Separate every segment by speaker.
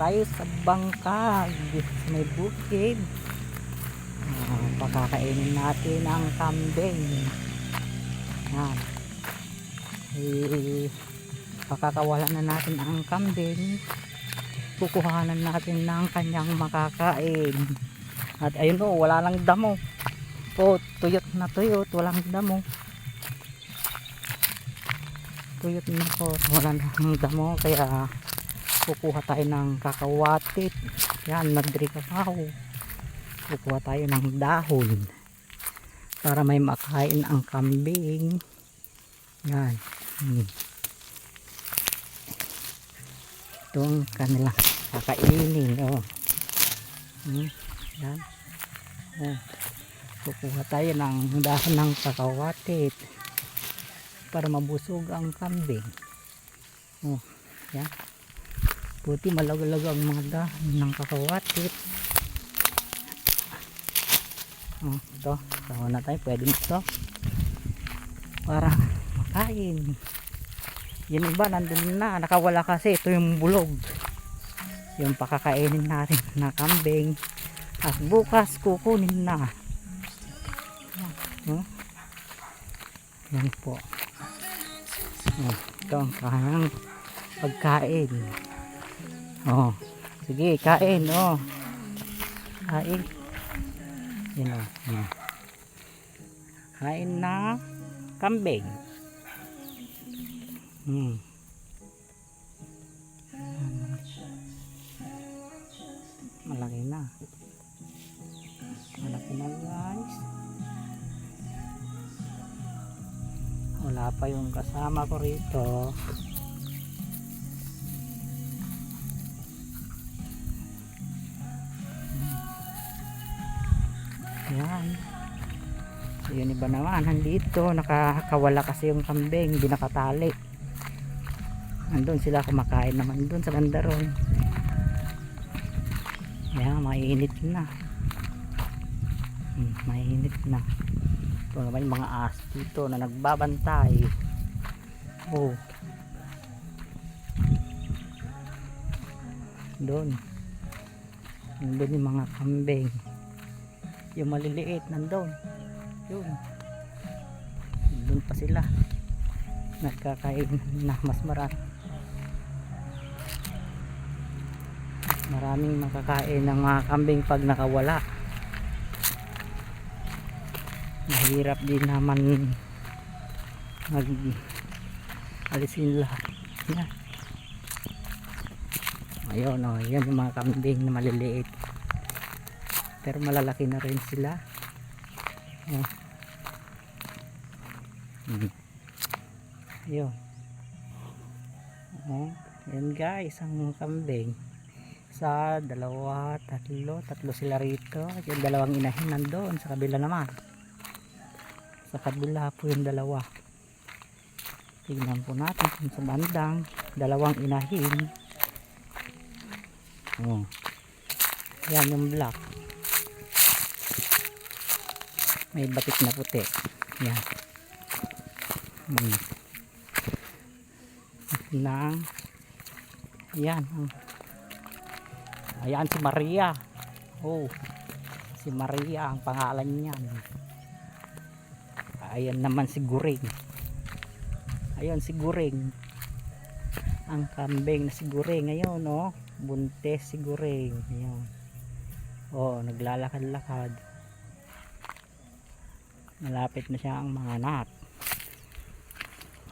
Speaker 1: tayo sa bangkag. May bukid. Ah, pakakainin natin ang kambing. Yan. Eh, pakakawalan na natin ang kambing. Kukuhanan natin ng kanyang makakain. At ayun o, wala lang damo. O, tuyot na tuyot, walang damo. Tuyot na po, wala lang damo. Kaya kukuha tayo ng kakawatit. Yan, nagdiri kakao. Kukuha tayo ng dahon para may makain ang kambing. Yan. Hmm. Ito ang kanilang kakainin. Oh. Hmm. Yan. Oh. Kukuha tayo ng dahon ng kakawatit para mabusog ang kambing. Oh. Yan. Buti malagalag ang mga dahon ng kakawatit. Oh, ito. Tawa na tayo. Pwede ito. Para makain. Yung iba nandun na. Nakawala kasi. Ito yung bulog. Yung pakakainin natin na kambing. At bukas kukunin na. Oh. Yan po. Oh, ito ang kanyang pagkain. Oh. Sige, kain. Oh. Kain. Yan o. Hmm. Kain na kambing. Hmm. Malaki na. Malaki na guys. Wala pa yung kasama ko rito. Yan. So, yun iba naman, nandito, nakakawala kasi yung kambing, hindi nakatali. Nandun sila kumakain naman dun sa landaron. Yan, mainit na. Hmm, mainit na. Ito naman yung mga as dito na nagbabantay. Oh. Doon. Nandun yung mga kambing yung maliliit nandun. Yun. Doon pa sila. Nagkakain na mas marami. Maraming makakain ng mga kambing pag nakawala. Mahirap din naman mag alisin lahat. Yan ayun o yan yung mga kambing na maliliit pero malalaki na rin sila oh. hmm. yun oh. yan guys ang kambing sa dalawa, tatlo tatlo sila rito yung dalawang inahin nandoon sa kabila naman sa kabila po yung dalawa tignan po natin kung sa bandang dalawang inahin oh. yan yung black may batik na puti. Yan. Hmm. na yan oh. ayan si Maria. Oh si Maria ang pangalan niyan ayan naman si Guring. Ayan si Guring. Ang kambing na si Guring. Ngayon oh. Buntes si Guring. Ayan. Oh naglalakad-lakad malapit na siya ang mga anak.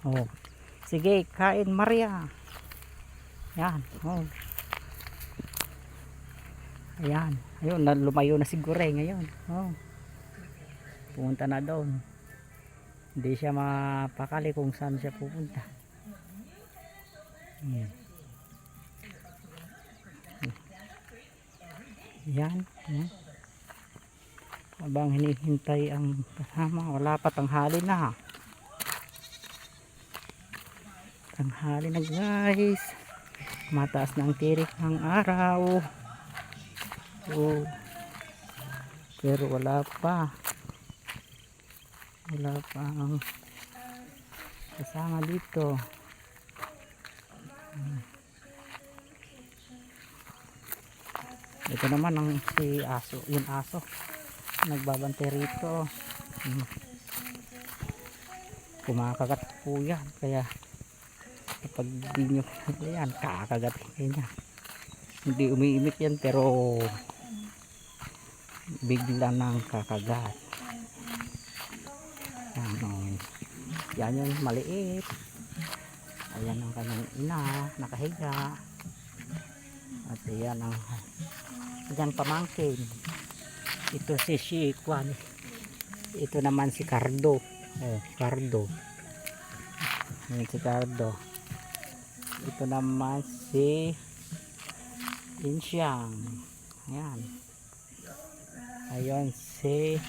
Speaker 1: Oh. Sige kain Maria. Yan oh. Ayan. Ayun na- lumayo na si Goreng ngayon oh. Pumunta na doon. Hindi siya mapakali kung saan siya pupunta. Yan yan oh. Habang hinihintay ang kasama wala pa tanghali na. Tanghali na guys. Mataas na ang tirik ng araw. Oh. pero wala pa. Wala pa ang kasama dito. Ito naman ang si aso yung aso nagbabantay rito. Hmm. kumakagat po yan kaya kapag di nyo yan kakagat niya. Hindi umiimik yan pero bigla nang kakagat. Yan o yan yung maliit. Ayan ang kanyang ina nakahiga. At ayan ang yan pamangkin ito si Shikwan ito naman si Cardo. Oh Cardo. Yan si Cardo. Ito naman si Insyang. Ayan. Ayun si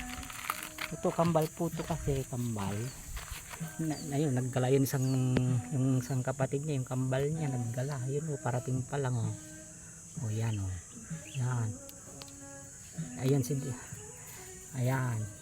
Speaker 1: ito kambal po ito kasi kambal. Na, ayun naggala yun isang yung isang kapatid niya yung kambal niya naggala. Yun oh parating pa lang oh. Oh yan oh. Yan ayun si ayan